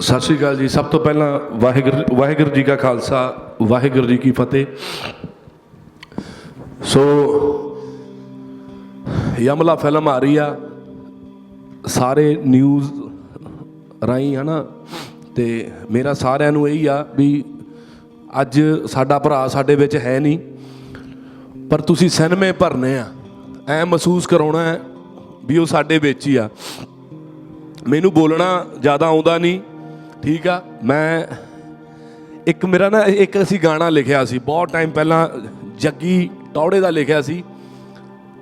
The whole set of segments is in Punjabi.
ਸਤਿ ਸ਼੍ਰੀ ਅਕਾਲ ਜੀ। ਸਭ ਤੋਂ ਪਹਿਲਾਂ ਵਾਹਿਗੁਰੂ ਵਾਹਿਗੁਰੂ ਜੀ ਕਾ ਖਾਲਸਾ, ਵਾਹਿਗੁਰੂ ਜੀ ਕੀ ਫਤਿਹ। ਸੋ, ਯਮਲਾ ਫਿਲਮ ਆ ਰਹੀ ਆ। ਸਾਰੇ ਨਿਊਜ਼ ਰਾਈ ਹਨਾ? ਤੇ ਮੇਰਾ ਸਾਰਿਆਂ ਨੂੰ ਇਹੀ ਆ ਵੀ ਅੱਜ ਸਾਡਾ ਭਰਾ ਸਾਡੇ ਵਿੱਚ ਹੈ ਨਹੀਂ, ਪਰ ਤੁਸੀਂ ਸਿਨੇਮੇ ਭਰਨੇ ਆ। ਐ ਮਹਿਸੂਸ ਕਰਾਉਣਾ ਵੀ ਉਹ ਸਾਡੇ ਵਿੱਚ ਹੀ ਆ। ਮੈਨੂੰ ਬੋਲਣਾ ਜ਼ਿਆਦਾ ਆਉਂਦਾ ਨਹੀਂ। ਠੀਕ ਆ, ਮੈਂ ਇੱਕ ਮੇਰਾ ਨਾ ਇੱਕ ਅਸੀਂ ਗਾਣਾ ਲਿਖਿਆ ਸੀ, ਬਹੁਤ ਟਾਈਮ ਪਹਿਲਾਂ ਜੱਗੀ ਟੌੜੇ ਦਾ ਲਿਖਿਆ ਸੀ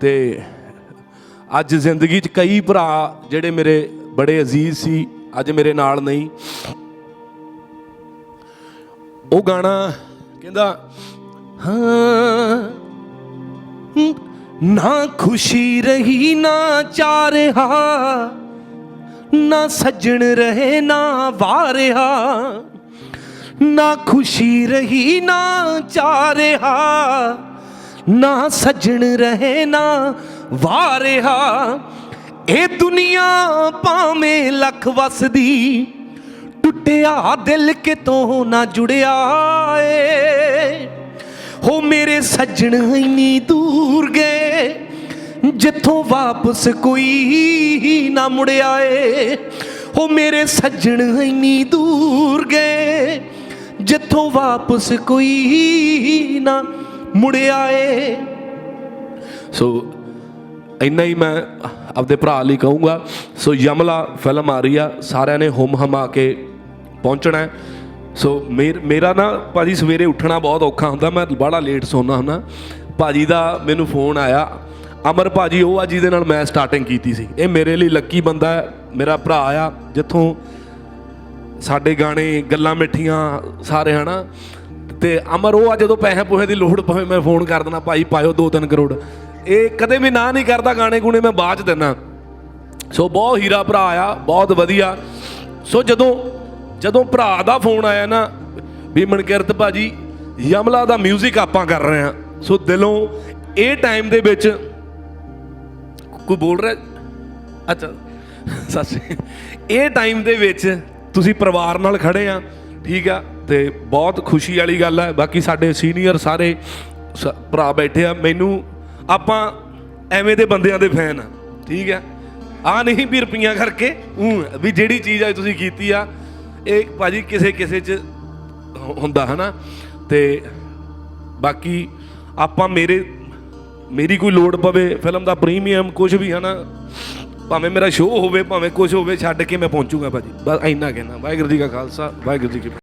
ਤੇ ਅੱਜ ਜ਼ਿੰਦਗੀ 'ਚ ਕਈ ਭਰਾ ਜਿਹੜੇ ਮੇਰੇ ਬੜੇ ਅਜ਼ੀਜ਼ ਸੀ, ਅੱਜ ਮੇਰੇ ਨਾਲ ਨਹੀਂ। ਉਹ ਗਾਣਾ ਕਹਿੰਦਾ, ਹਾਂ, ਨਾ ਖੁਸ਼ੀ ਰਹੀ, ਨਾ ਚਾਰਿਆ ਨਾ ਸੱਜਣ ਰਹੇ, ਨਾ ਵਾਰਿਆ। ਨਾ ਖੁਸ਼ੀ ਰਹੀ, ਨਾ ਚਾਰਿਆ। ਨਾ ਸੱਜਣ ਰਹੇ, ਨਾ ਵਾਰਿਆ। ਇਹ ਦੁਨੀਆ ਭਾਵੇਂ ਲੱਖ ਵਸਦੀ ਟੁੱਟਿਆ ਦਿਲ ਕਿਤੋਂ ਨਾ ਜੁੜਿਆ ਏ। ਹੋ ਮੇਰੇ ਸੱਜਣ, ਇੰਨੀ ਦੂਰ ਗਏ। ਜਿੱਥੋਂ ਵਾਪਸ ਕੋਈ ਨਾ ਮੁੜਿਆ ਏ ਹੋ ਮੇਰੇ ਸੱਜਣ ਇੰਨੀ ਦੂਰ ਗਏ, ਜਿੱਥੋਂ ਵਾਪਸ ਕੋਈ ਨਾ ਮੁੜਿਆ ਏ ਸੋ ਇੰਨਾ ਹੀ ਮੈਂ ਆਪਦੇ ਭਰਾ ਲਈ ਕਹੂੰਗਾ। ਸੋ ਯਮਲਾ, ਫਿਲਮ ਆ ਰਹੀ ਆ, ਸਾਰਿਆਂ ਨੇ ਹੁਮ ਹਮਾ ਕੇ ਪਹੁੰਚਣਾ ਹੈ। ਸੋ ਮੇਰ- ਮੇਰਾ ਨਾ ਭਾਜੀ ਸਵੇਰੇ ਉੱਠਣਾ ਬਹੁਤ ਔਖਾ ਹੁੰਦਾ, ਮੈਂ ਬੜਾ ਲੇਟ ਸੌਣਾ ਹੁੰਦਾ। ਭਾਜੀ ਦਾ ਮੈਨੂੰ ਫੋਨ ਆਇਆ। ਅਮਰ ਭਾਜੀ, ਉਹ ਆ ਜਿਹਦੇ ਨਾਲ ਮੈਂ ਸਟਾਰਟਿੰਗ ਕੀਤੀ ਸੀ। ਇਹ ਮੇਰੇ ਲਈ ਲੱਕੀ ਬੰਦਾ ਹੈ, ਮੇਰਾ ਭਰਾ ਆ, ਜਿੱਥੋਂ ਸਾਡੇ ਗਾਣੇ, ਗੱਲਾਂ ਮਿੱਠੀਆਂ ਸਾਰੇ, ਹਨਾ? ਤੇ ਅਮਰ, ਉਹ ਆ ਜਦੋਂ ਪੈਸੇ ਪੋਹੇ ਦੀ ਲੋੜ ਪਵੇ, ਮੈਂ ਫੋਨ ਕਰ ਦੇਣਾ ਭਾਈ, ਪਾਇਓ 2-3 ਕਰੋੜ। ਇਹ ਕਦੇ ਵੀ ਨਾ ਨਹੀਂ ਕਰਦਾ ਗਾਣੇ ਗੁਣੇ ਮੈਂ ਬਾਅਦ ਚ ਦਿੰਦਾ। ਸੋ ਬਹੁਤ ਹੀਰਾ ਭਰਾ ਆ, ਬਹੁਤ ਵਧੀਆ। ਸੋ ਜਦੋਂ ਜਦੋਂ ਭਰਾ ਦਾ ਫੋਨ ਆਇਆ ਨਾ, ਵੀ ਮਨਕਿਰਤ ਭਾਜੀ, ਯਮਲਾ ਦਾ 뮤직 ਆਪਾਂ ਕਰ ਰਹੇ ਆ ਸੋ ਦਿਲੋਂ, ਇਹ ਟਾਈਮ ਦੇ ਵਿੱਚ ਕੋਈ ਬੋਲ ਰਿਹਾ? ਅੱਛਾ, ਸਤਿ ਸ਼੍ਰੀ ਇਹ ਟਾਈਮ ਦੇ ਵਿੱਚ ਤੁਸੀਂ ਪਰਿਵਾਰ ਨਾਲ ਖੜੇ ਆ, ਠੀਕ ਆ? ਤੇ ਬਹੁਤ ਖੁਸ਼ੀ ਵਾਲੀ ਗੱਲ ਹੈ ਬਾਕੀ ਸਾਡੇ ਸੀਨੀਅਰ ਸਾਰੇ ਸ- ਭਰਾ ਬੈਠੇ ਆ। ਮੈਨੂੰ ਆਪਾਂ ਐਵੇਂ ਦੇ ਬੰਦਿਆਂ ਦੇ ਫੈਨ ਆ, ਠੀਕ ਆ? ਆ ਨਹੀਂ ਵੀ ਰੁਪਈਆਂ ਕਰਕੇ ਊਂ ਵੀ ਜਿਹੜੀ ਚੀਜ਼ ਆ ਤੁਸੀਂ ਕੀਤੀ ਆ, ਇਹ ਭਾਜੀ ਕਿਸੇ ਕਿਸੇ ਚ ਹੁ- ਹੁੰਦਾ ਹਨਾ? ਤੇ ਬਾਕੀ ਆਪਾਂ ਮੇਰੇ ਮੇਰੀ ਕੋਈ ਲੋੜ ਪਵੇ, ਫਿਲਮ ਦਾ ਪ੍ਰੀਮੀਅਮ ਕੁਝ ਵੀ, ਹਨਾ? ਭਾਵੇਂ ਮੇਰਾ ਸ਼ੋਅ ਹੋਵੇ, ਭਾਵੇਂ ਕੁਝ ਹੋਵੇ, ਛੱਡ ਕੇ ਮੈਂ ਪਹੁੰਚੂਗਾ ਭਾਜੀ। ਬਸ ਇੰਨਾ ਕਹਿਣਾ। ਵਾਹਿਗੁਰੂ ਜੀ ਕਾ ਖਾਲਸਾ, ਵਾਹਿਗੁਰੂ ਜੀ ਕੀ ਫਤਿਹ।